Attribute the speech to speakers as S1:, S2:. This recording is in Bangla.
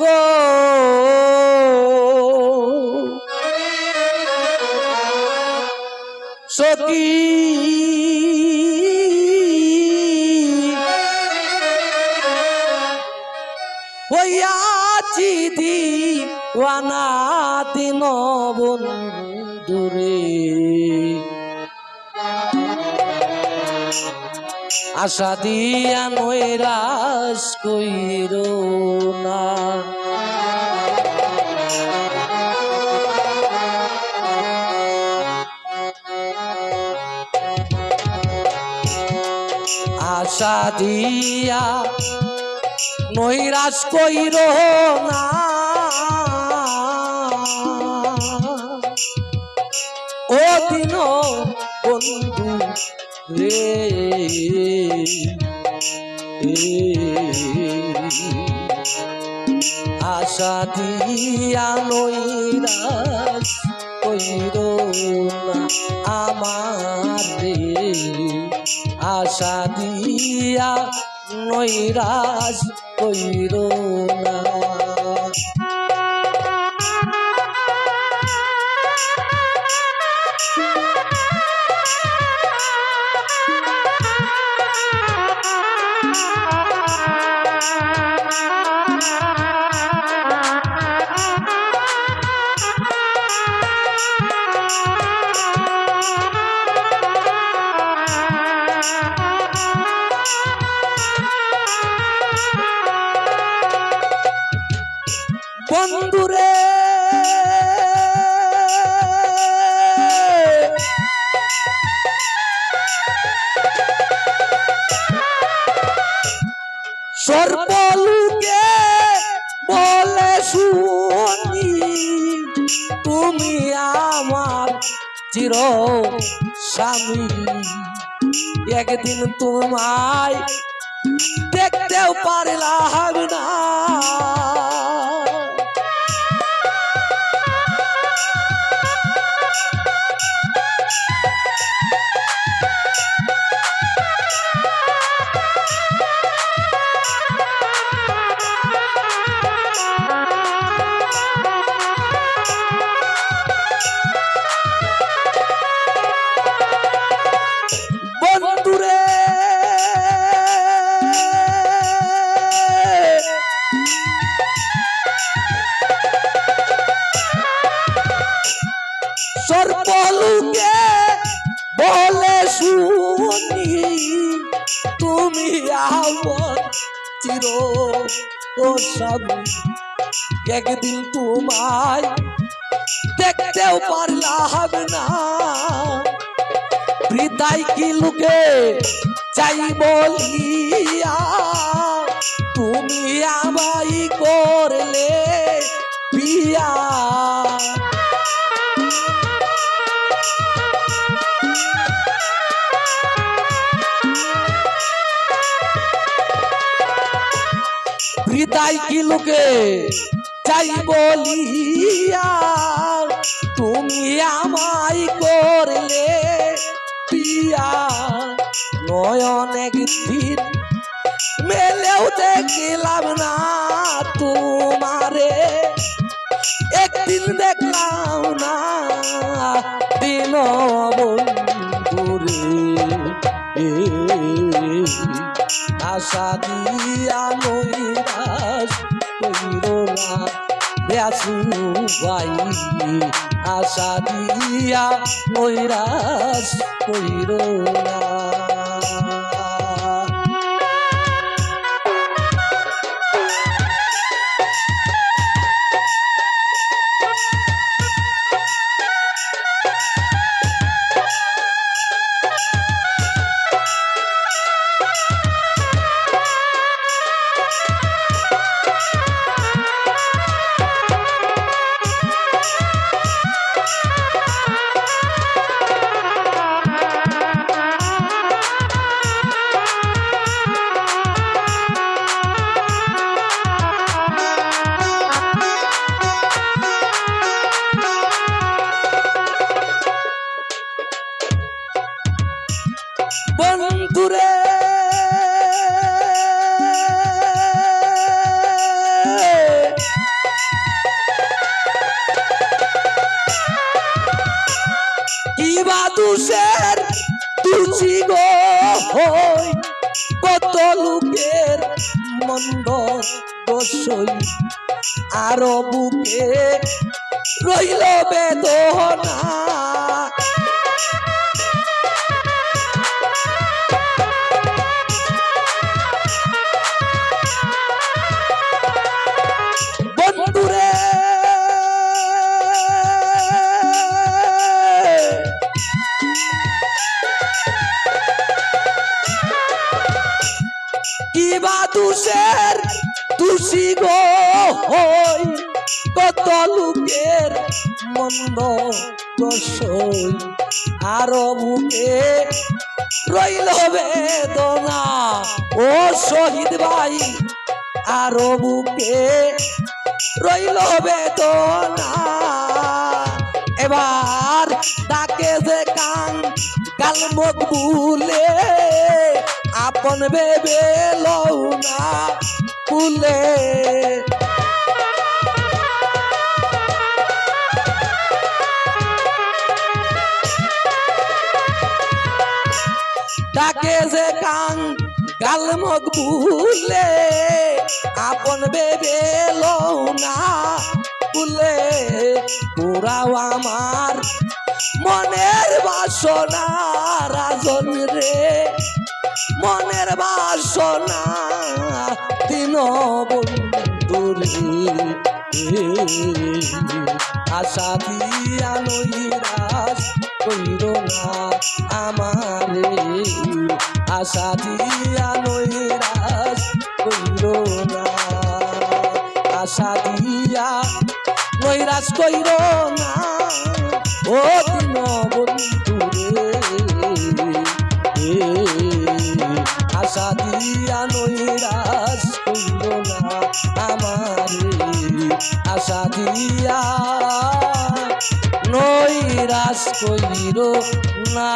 S1: গো সখী। হইয়াছি দিওয়ানা দিন বন্ধুরে। আশা দিয়া নৈরাস কইর না। আশা দিয়া নৈরাস কইর না। ও দিন বন্ধু আশা দিয়া নৈরাস কইর আমার রে আশা দিয়া নৈরাস কইর না চির স্বামী। একদিন তোমায় দেখতেও পারলাম না। সর্বলুকে বলে শুনি, তুমি আমার চির ও স্বামী একদিন তোমায় দেখতেও পারলাম না। হৃদয় কি লুকে চাই বলিয়া, তুমি আমাই করলে বিয়া হৃদয় কি লুকে? চাই বলিয়া, তুমি আমাই করলে পিয়া। নয়ন একদিন মেলেও দেখিলাম না তোমারে। একদিন দেখলাম না দিন আশা দিয়া নৈরাস কইরো না ব্যাসু আশা দিয়া কইরো না। বন্ধুরে। ইবাদুসের তুচি গো হই কত লোকের মন্দ বসই আরও বুকে রইল বেদনা। কত লোকের মন্দ দোষই আরও বুকে রইল বেদনা। ও শহীদ ভাই, আরও বুকে রইল বেদনা। এবার ডাকে যে কান, কাল মুখ আপন বেবে লও না ডাকে যে কাং গাল মুখ ভুলে আপন বেবে না কুলে পুরাও আমার মনের বাসনা রাজন রে। মনের বাসনা দিন বন্ধুরে আশা দিয়া নইরাস কইর না আমারে। আশা দিয়া নইরাস কইর না। আশা দিয়া নৈরাশ কইর না। ও দিন বন্ধুরে এ, আশা দিয়া নৈরাশ কইর না আমারে। আশা দিয়া নৈরাশ কইর না।